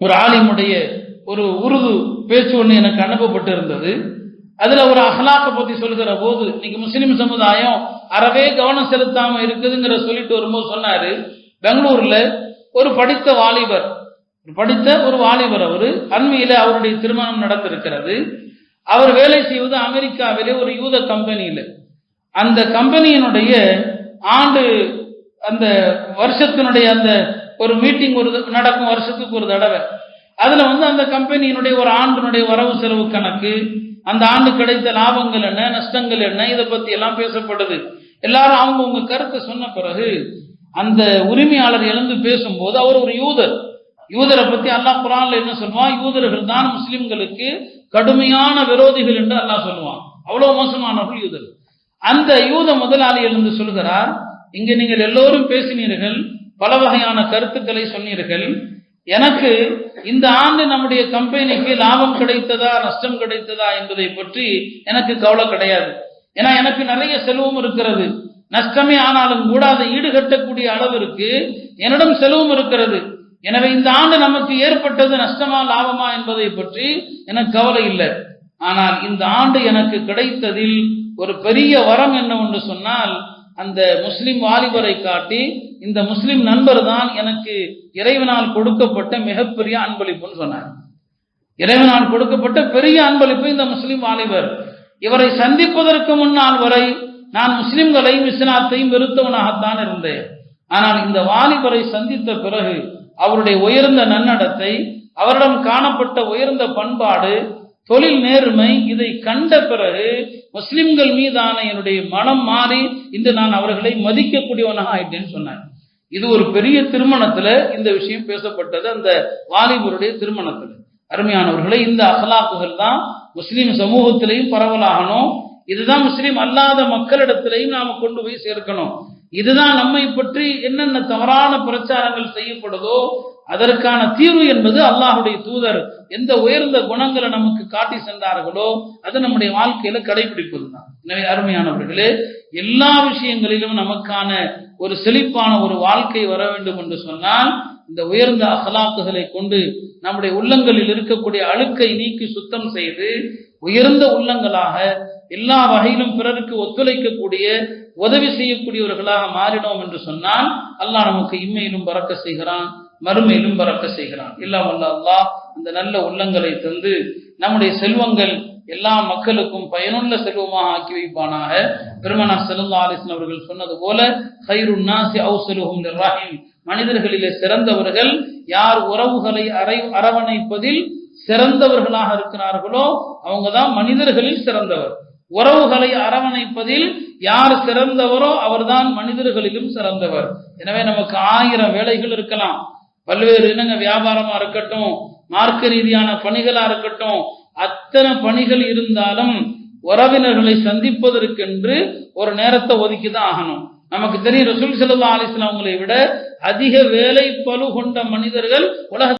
ஒரு ஆலிமுடைய ஒரு உருது பேச்சு ஒன்று எனக்கு அனுப்பப்பட்டு இருந்தது அதுல ஒரு அஹ்லாக்க பத்தி சொல்கிற போது இன்னைக்கு முஸ்லிம் சமுதாயம் அறவே கவனம் செலுத்தாம இருக்குதுங்கிற சொல்லிட்டு வரும்போது சொன்னாரு. பெங்களூர்ல ஒரு படித்த வாலிபர் படித்த ஒரு வாலிபர் அவரு அண்மையில அவருடைய திருமணம் நடந்திருக்கிறது. அவர் வேலை செய்வது அமெரிக்காவிலே ஒரு யூத கம்பெனியில. அந்த கம்பெனியினுடைய ஆண்டு அந்த வருஷத்தினுடைய அந்த ஒரு மீட்டிங் ஒரு நடக்கும் வருஷத்துக்கு ஒரு தடவை. அதுல வந்து அந்த கம்பெனியினுடைய ஒரு ஆண்டினுடைய வரவு செலவு கணக்கு அந்த ஆண்டு கிடைத்த லாபங்கள் என்ன நஷ்டங்கள் என்ன இதை பத்தி எல்லாம் பேசப்படுது. எல்லாரும் அவங்க உங்க கருத்தை சொன்ன பிறகு அந்த உரிமையாளர் எழுந்து பேசும்போது அவர் ஒரு யூதர். யூதரை பத்தி அல்லாஹ் குரான்ல என்ன சொல்லுவான்? யூதர்கள் தான் முஸ்லிம்களுக்கு கடுமையான விரோதிகள் என்று அல்லாஹ் சொல்லுவான். அவ்வளவு மோசமானவர்கள் யூதர் அந்த யூத முதலாளி எழுந்து சொல்கிறார் இங்க நீங்கள் எல்லோரும் பேசினீர்கள் பல வகையான கருத்துக்களை சொன்னீர்கள். எனக்கு இந்த ஆண்டு நம்முடைய கம்பெனிக்கு லாபம் கிடைத்ததா நஷ்டம் கிடைத்ததா என்பதை பற்றி எனக்கு கவலை கிடையாது. ஏன்னா எனக்கு நிறைய செலவும் இருக்கிறது. நஷ்டமே ஆனாலும் கூட அதை ஈடுகட்டக்கூடிய அளவிற்கு என்னிடம் செலவும் இருக்கிறது. எனவே இந்த ஆண்டு நமக்கு ஏற்பட்டது நஷ்டமா லாபமா என்பதை பற்றி எனக்கு கவலை இல்லை. ஆனால் இந்த ஆண்டு எனக்கு கிடைத்ததில் ஒரு பெரிய வரம் என்ன ஒன்று சொன்னால் அந்த முஸ்லிம் வாலிபரை காட்டி இந்த முஸ்லிம் நண்பர் தான் எனக்கு இறைவனால் கொடுக்கப்பட்ட மிகப்பெரிய அன்பளிப்புன்னு சொன்னார். இறைவனால் கொடுக்கப்பட்ட பெரிய அன்பளிப்பு இந்த முஸ்லிம் வாலிபர். இவரை சந்திப்பதற்கு முன்னால் வரை நான் முஸ்லிம்களையும் இஸ்லாத்தையும் வெறுத்தவனாகத்தான் இருந்தேன். ஆனால் இந்த வாலிபரை சந்தித்த பிறகு அவருடைய உயர்ந்த நன்னடத்தை அவரிடம் காணப்பட்ட உயர்ந்த பண்பாடு தொழில் நேர்மை இதை கண்ட பிறகு முஸ்லிம்கள் மீதான என்னுடைய மனம் மாறி இன்று நான் அவர்களை மதிக்கக்கூடியவனாக ஆயிட்டேன்னு சொன்னார். இது ஒரு பெரிய திருமணத்துல இந்த விஷயம் பேசப்பட்டது அந்த வாலிபருடைய திருமணத்துல. அருமையானவர்களே இந்த அகலாக்குகள் தான் முஸ்லீம் சமூகத்திலையும் பரவலாகணும். இதுதான் முஸ்லீம் அல்லாத மக்களிடத்திலையும் நாம கொண்டு போய் சேர்க்கணும். இதுதான் நம்மை பற்றி என்னென்ன தவறான பிரச்சாரங்கள் செய்யப்படுதோ அதற்கான தீர்வு என்பது அல்லாஹுடைய தூதர். எந்த உயர்ந்த குணங்களை நமக்கு காட்டி சென்றார்களோ அது நம்முடைய வாழ்க்கையில கடைபிடிப்பது தான் எனவே அருமையானவர்களே எல்லா விஷயங்களிலும் நமக்கான ஒரு செழிப்பான ஒரு வாழ்க்கை வர வேண்டும் என்று சொன்னால் இந்த உயர்ந்த அகலாக்குகளை கொண்டு நம்முடைய உள்ளங்களில் இருக்கக்கூடிய அழுக்கை நீக்கி சுத்தம் செய்து உயர்ந்த உள்ளங்களாக எல்லா வகையிலும் பிறருக்கு ஒத்துழைக்கக்கூடிய உதவி செய்யக்கூடியவர்களாக மாறினோம் என்று சொன்னால் அல்லாஹ் நமக்கு இம்மையிலும் பறக்க செய்கிறான் மறுமையிலும் பறக்க செய்கிறான். இல்லா வல்ல அல்லாஹ் அந்த நல்ல உள்ளங்களை தந்து நம்முடைய செல்வங்கள் எல்லா மக்களுக்கும் பயனுள்ள செல்வமாக ஆக்கி வைப்பானாக. பெருமனா செல்லா அலிஸ்லாம் அவர்கள் சொன்னது போல ஹைருன்னாசி அவுசலுஹும் நிர்வாகிம் மனிதர்களிலே சிறந்தவர்கள் யார் உறவுகளை அரை அரவணைப்பதில் சிறந்தவர்களாக இருக்கிறார்களோ அவங்க தான் மனிதர்களில் சிறந்தவர். உறவுகளை அரவணைப்பதில் யார் சிறந்தவரோ அவர்தான் மனிதர்களிலும் சிறந்தவர். எனவே நமக்கு ஆயிரம் வேலைகள் இருக்கலாம். பல்வேறு இனங்க வியாபாரமா இருக்கட்டும் மார்க்க ரீதியான பணிகளா இருக்கட்டும் அத்தனை பணிகள் இருந்தாலும் உறவினர்களை சந்திப்பதற்கென்று ஒரு நேரத்தை ஒதுக்கி தான் ஆகணும். நமக்கு தெரியும் ரசூல் செல்லா அலிஸ்லாம் அவங்களை விட அதிக வேலை பலு கொண்ட மனிதர்கள் உலக